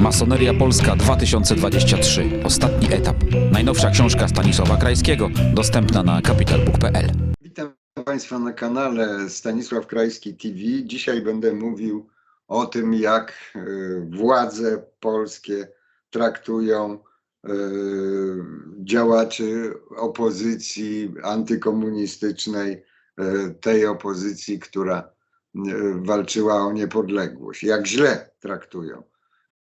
Masoneria Polska 2023. Ostatni etap. Najnowsza książka Stanisława Krajskiego, dostępna na capitalbook.pl. Witam Państwa na kanale Stanisław Krajski TV. Dzisiaj będę mówił o tym, jak e, władze polskie traktują e, działaczy opozycji antykomunistycznej, e, tej opozycji, która walczyła o niepodległość. Jak źle traktują.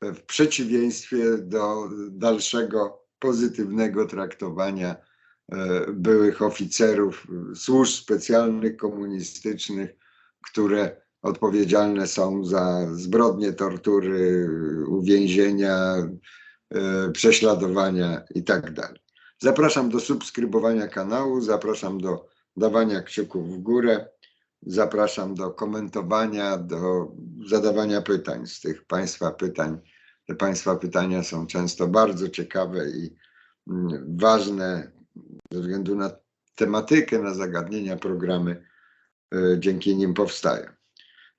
W przeciwieństwie do dalszego pozytywnego traktowania e, byłych oficerów służb specjalnych komunistycznych, które odpowiedzialne są za zbrodnie, tortury, uwięzienia, e, prześladowania itd. Zapraszam do subskrybowania kanału, zapraszam do dawania kciuków w górę, zapraszam do komentowania, do zadawania pytań. Z tych Państwa pytań, te Państwa pytania są często bardzo ciekawe i mm, ważne ze względu na tematykę, na zagadnienia, programy e, dzięki nim powstają.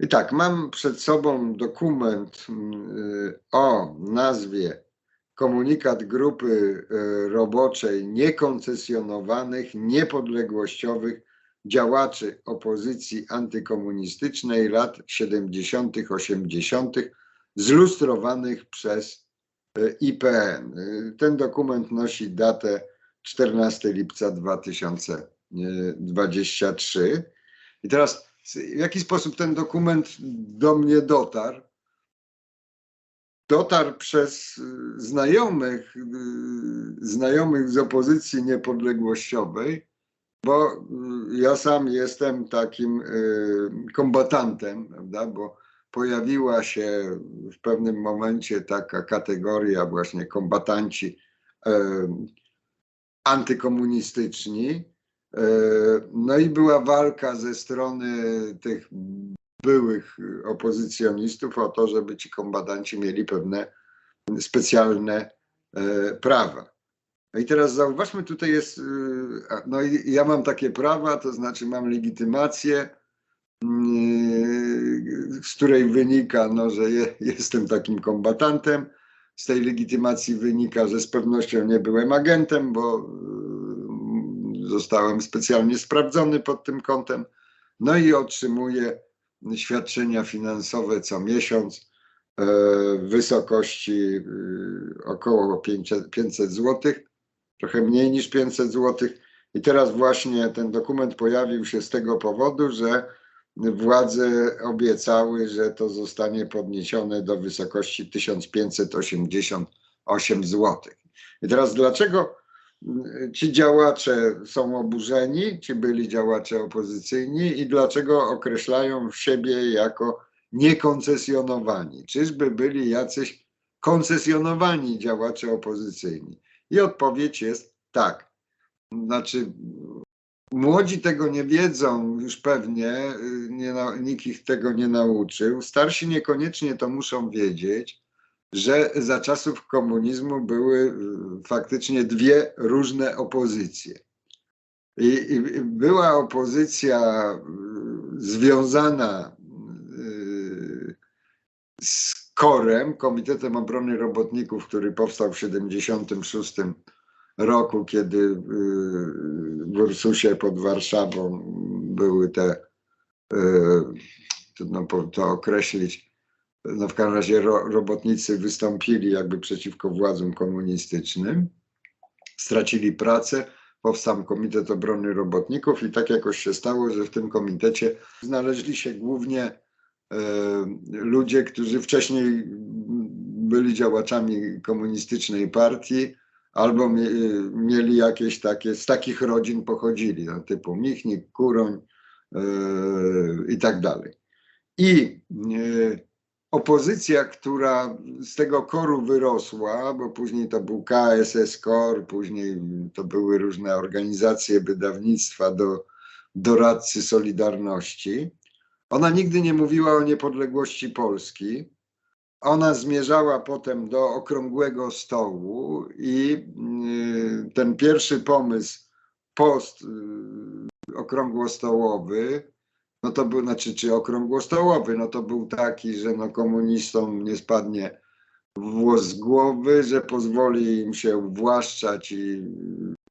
I tak, mam przed sobą dokument mm, e, o nazwie Komunikat Grupy e, Roboczej Niekoncesjonowanych, Niepodległościowych Działaczy Opozycji Antykomunistycznej lat 70., 80., zlustrowanych przez e, IPN. E, Ten dokument nosi datę 14 lipca 2023. I teraz w jaki sposób ten dokument do mnie dotarł? Dotarł przez y, znajomych, znajomych z opozycji niepodległościowej, bo y, ja sam jestem takim y, kombatantem, prawda? bo pojawiła się w pewnym momencie taka kategoria właśnie kombatanci y, antykomunistyczni. E, No i była walka ze strony tych byłych opozycjonistów o to, żeby ci kombatanci mieli pewne specjalne prawa. No i teraz zauważmy, tutaj jest, y, no i ja mam takie prawa, to znaczy mam legitymację, y, z której wynika, no, że je, jestem takim kombatantem. Z tej legitymacji wynika, że z pewnością nie byłem agentem, bo y, zostałem specjalnie sprawdzony pod tym kątem. No i otrzymuję świadczenia finansowe co miesiąc w wysokości około 500, 500 zł, trochę mniej niż 500 zł. I teraz właśnie ten dokument pojawił się z tego powodu, że władze obiecały, że to zostanie podniesione do wysokości 1588 zł. I teraz dlaczego mm, ci działacze są oburzeni, ci byli działacze opozycyjni i dlaczego określają siebie jako niekoncesjonowani? Czyżby byli jacyś koncesjonowani działacze opozycyjni? I odpowiedź jest tak. Znaczy, Młodzi tego nie wiedzą już pewnie, y, nie, nikt ich tego nie nauczył. Starsi niekoniecznie to muszą wiedzieć, że za czasów komunizmu były y, faktycznie dwie różne opozycje. I, i była opozycja y, związana z KORem, Komitetem Obrony Robotników, który powstał w 1976 roku, kiedy y, w Ursusie pod Warszawą były te, y, trudno to określić, no w każdym razie ro, robotnicy wystąpili jakby przeciwko władzom komunistycznym, stracili pracę, powstał Komitet Obrony Robotników i tak jakoś się stało, że w tym komitecie znaleźli się głównie ludzie, którzy wcześniej byli działaczami komunistycznej partii, albo mie, mieli jakieś takie, z takich rodzin pochodzili, no, typu Michnik, Kuroń e, i tak dalej. I e, opozycja, która z tego koru wyrosła, bo później to był KSS KOR, później to były różne organizacje wydawnictwa do doradcy Solidarności, ona nigdy nie mówiła o niepodległości Polski. Ona zmierzała potem do okrągłego stołu i y, ten pierwszy pomysł, post y, okrągłostołowy, no to był, znaczy, czy okrągłostołowy, no to był taki, że no komunistom nie spadnie włos z głowy, że pozwoli im się uwłaszczać i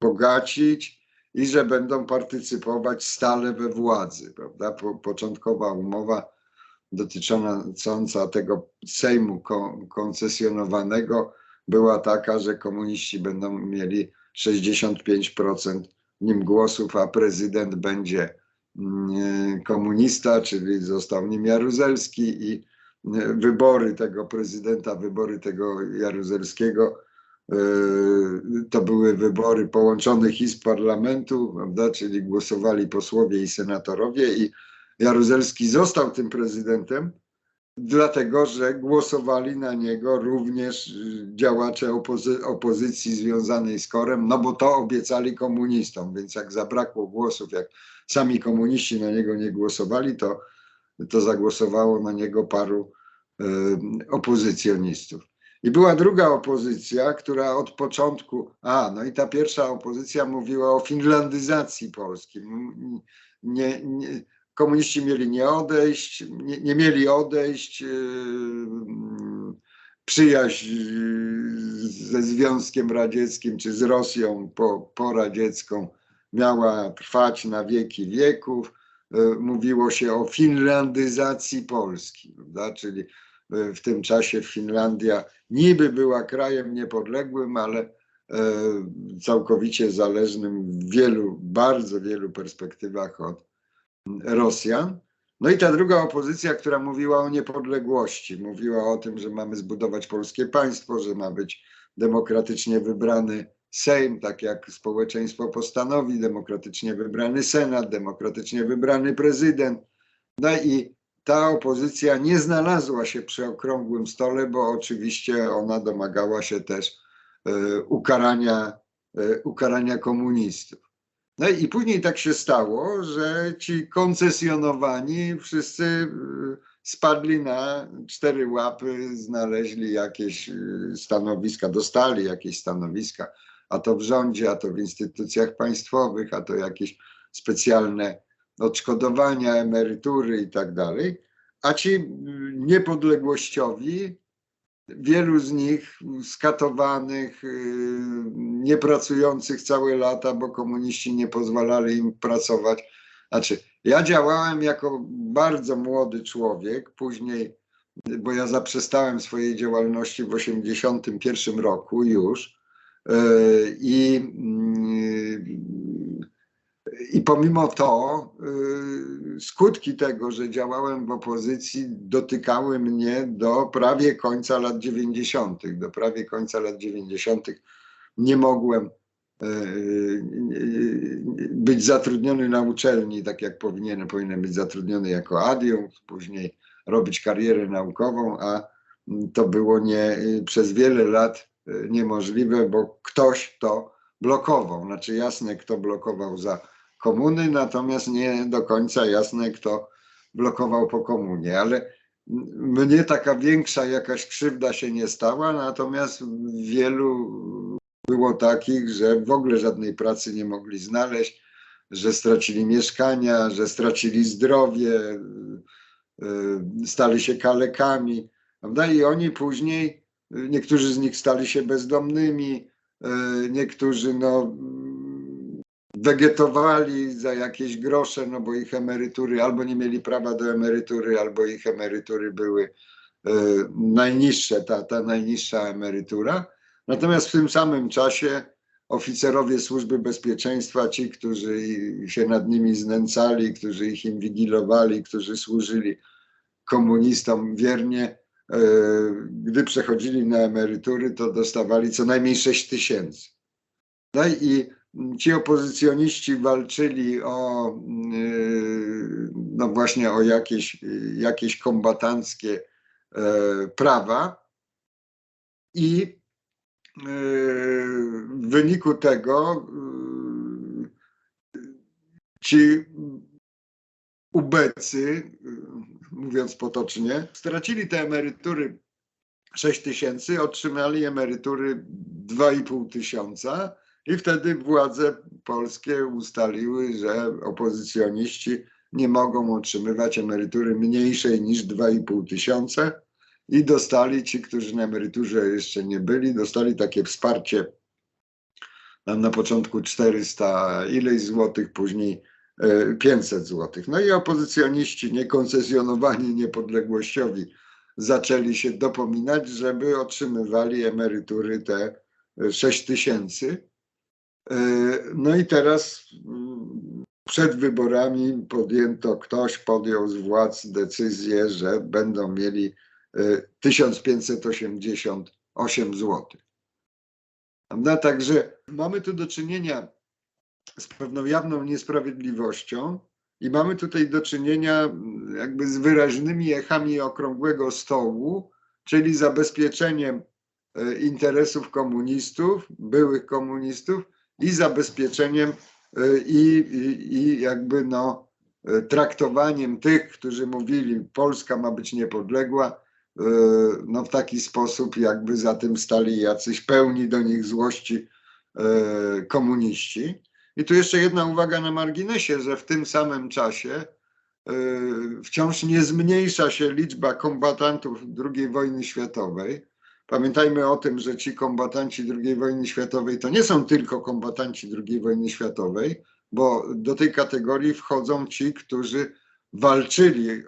bogacić i że będą partycypować stale we władzy. Prawda? Po, początkowa umowa dotycząca tego Sejmu kon- koncesjonowanego była taka, że komuniści będą mieli 65% w nim głosów, a prezydent będzie mm, komunista, czyli został nim Jaruzelski i y, wybory tego prezydenta, wybory tego Jaruzelskiego to były wybory połączonych izb parlamentu, prawda, czyli głosowali posłowie i senatorowie i Jaruzelski został tym prezydentem, dlatego że głosowali na niego również y, działacze opozy- opozycji związanej z Korem, no bo to obiecali komunistom, więc jak zabrakło głosów, jak sami komuniści na niego nie głosowali, to, to zagłosowało na niego paru y, opozycjonistów. I była druga opozycja, która od początku, a no i ta pierwsza opozycja mówiła o finlandyzacji Polski. Nie, nie, komuniści mieli nie odejść, nie, nie mieli odejść. yy, Przyjaźń ze Związkiem Radzieckim czy z Rosją po, poradziecką miała trwać na wieki wieków. Yy, Mówiło się o finlandyzacji Polski, prawda? czyli w tym czasie Finlandia niby była krajem niepodległym, ale e, całkowicie zależnym w wielu, bardzo wielu perspektywach od Rosjan. No i ta druga opozycja, która mówiła o niepodległości, mówiła o tym, że mamy zbudować polskie państwo, że ma być demokratycznie wybrany Sejm, tak jak społeczeństwo postanowi, demokratycznie wybrany Senat, demokratycznie wybrany prezydent. No i ta opozycja nie znalazła się przy okrągłym stole, bo oczywiście ona domagała się też e, ukarania, e, ukarania komunistów. No i później tak się stało, że ci koncesjonowani wszyscy y, spadli na cztery łapy, znaleźli jakieś stanowiska, dostali jakieś stanowiska, a to w rządzie, a to w instytucjach państwowych, a to jakieś specjalne odszkodowania, emerytury i tak dalej. A ci niepodległościowi, wielu z nich skatowanych, y, niepracujących całe lata, bo komuniści nie pozwalali im pracować. Znaczy, ja działałem jako bardzo młody człowiek, później, bo ja zaprzestałem swojej działalności w 1981 roku już. y, I, mm, i pomimo to y, skutki tego, że działałem w opozycji, dotykały mnie do prawie końca lat 90. Do prawie końca lat 90. nie mogłem y, y, być zatrudniony na uczelni, tak jak powinienem, powinienem być zatrudniony jako adiunkt, później robić karierę naukową, a to było nie, przez wiele lat niemożliwe, bo ktoś to blokował. Znaczy jasne, kto blokował za komuny, natomiast nie do końca jasne, kto blokował po komunie, ale mnie taka większa jakaś krzywda się nie stała, natomiast wielu było takich, że w ogóle żadnej pracy nie mogli znaleźć, że stracili mieszkania, że stracili zdrowie, y, stali się kalekami, prawda? I oni później, niektórzy z nich stali się bezdomnymi, y, niektórzy no, wegetowali za jakieś grosze, no bo ich emerytury albo nie mieli prawa do emerytury, albo ich emerytury były y, najniższe, ta, ta najniższa emerytura. Natomiast w tym samym czasie oficerowie służby bezpieczeństwa, ci, którzy się nad nimi znęcali, którzy ich inwigilowali, którzy służyli komunistom wiernie, e, gdy przechodzili na emerytury, to dostawali co najmniej 6 tysięcy. No i ci opozycjoniści walczyli o, yy, no właśnie o jakieś, jakieś kombatanckie e, prawa i yy, w wyniku tego yy, ci ubecy, mówiąc potocznie, stracili te emerytury 6 tysięcy, otrzymali emerytury 2,5 tysiąca i wtedy władze polskie ustaliły, że opozycjoniści nie mogą otrzymywać emerytury mniejszej niż 2,5 tysiące i dostali ci, którzy na emeryturze jeszcze nie byli, dostali takie wsparcie tam na początku 400 ileś złotych, później e, 500 złotych. No i opozycjoniści niekoncesjonowani niepodległościowi zaczęli się dopominać, żeby otrzymywali emerytury te 6 tysięcy. E, No i teraz mm, przed wyborami podjęto, ktoś podjął z władz decyzję, że będą mieli e, 1588 zł. Prawda? Także mamy tu do czynienia z pewną jawną niesprawiedliwością i mamy tutaj do czynienia mm, jakby z wyraźnymi echami okrągłego stołu, czyli zabezpieczeniem e, interesów komunistów, byłych komunistów i zabezpieczeniem e, i, i, i jakby no e, traktowaniem tych, którzy mówili Polska ma być niepodległa, e, no w taki sposób jakby za tym stali jacyś pełni do nich złości komuniści. I tu jeszcze jedna uwaga na marginesie, że w tym samym czasie wciąż nie zmniejsza się liczba kombatantów II wojny światowej. Pamiętajmy o tym, że ci kombatanci II wojny światowej to nie są tylko kombatanci II wojny światowej, bo do tej kategorii wchodzą ci, którzy walczyli e,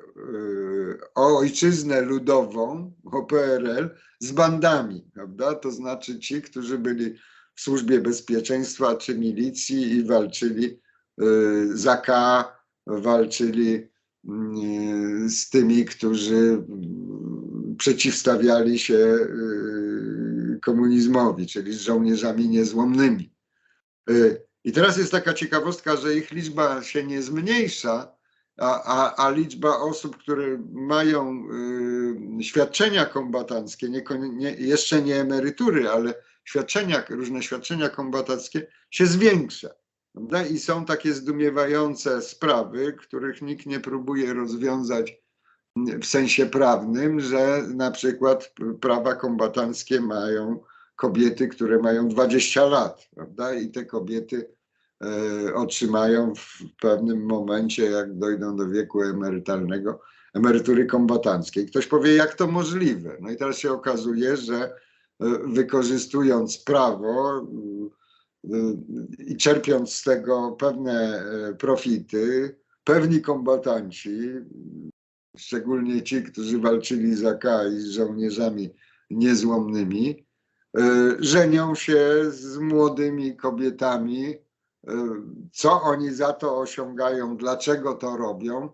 o ojczyznę ludową, o PRL z bandami, prawda? To znaczy ci, którzy byli w służbie bezpieczeństwa czy milicji i walczyli e, za K, walczyli mm, z tymi, którzy przeciwstawiali się e, komunizmowi, czyli z żołnierzami niezłomnymi. E, I teraz jest taka ciekawostka, że ich liczba się nie zmniejsza, a, a, a liczba osób, które mają y, świadczenia kombatanckie, nie, nie, jeszcze nie emerytury, ale świadczenia, różne świadczenia kombatanckie się zwiększa. Prawda? I są takie zdumiewające sprawy, których nikt nie próbuje rozwiązać w sensie prawnym, że na przykład prawa kombatanckie mają kobiety, które mają 20 lat, prawda? I te kobiety e, otrzymają w pewnym momencie, jak dojdą do wieku emerytalnego, emerytury kombatanckiej. Ktoś powie, jak to możliwe? No i teraz się okazuje, że e, wykorzystując prawo y, i czerpiąc z tego pewne e, profity, pewni kombatanci, szczególnie ci, którzy walczyli za K i z żołnierzami niezłomnymi, e, żenią się z młodymi kobietami. E, Co oni za to osiągają, dlaczego to robią?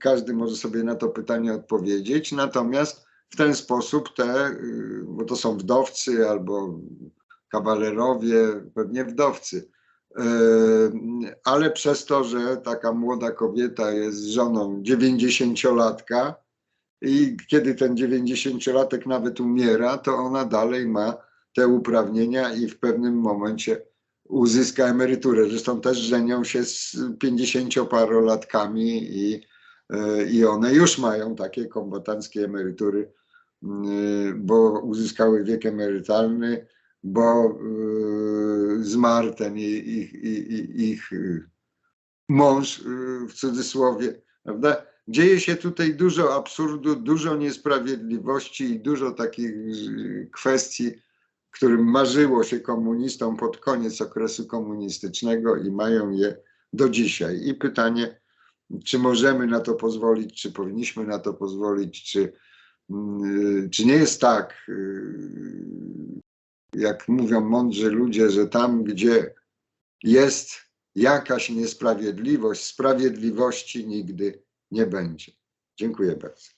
Każdy może sobie na to pytanie odpowiedzieć. Natomiast w ten sposób te, y, bo to są wdowcy albo kawalerowie, pewnie wdowcy, e, ale przez to, że taka młoda kobieta jest żoną 90-latka i kiedy ten 90-latek nawet umiera, to ona dalej ma te uprawnienia i w pewnym momencie uzyska emeryturę. Zresztą też żenią się z 50-parolatkami i, e, i one już mają takie kombatanckie emerytury, mm, bo uzyskały wiek emerytalny, bo y, zmarł ten ich, ich, ich, ich y, mąż y, w cudzysłowie, prawda? Dzieje się tutaj dużo absurdu, dużo niesprawiedliwości i dużo takich y, kwestii, którym marzyło się komunistom pod koniec okresu komunistycznego i mają je do dzisiaj. I pytanie, czy możemy na to pozwolić, czy powinniśmy na to pozwolić, czy, mm, czy nie jest tak, y, jak mówią mądrzy ludzie, że tam, gdzie jest jakaś niesprawiedliwość, sprawiedliwości nigdy nie będzie. Dziękuję bardzo.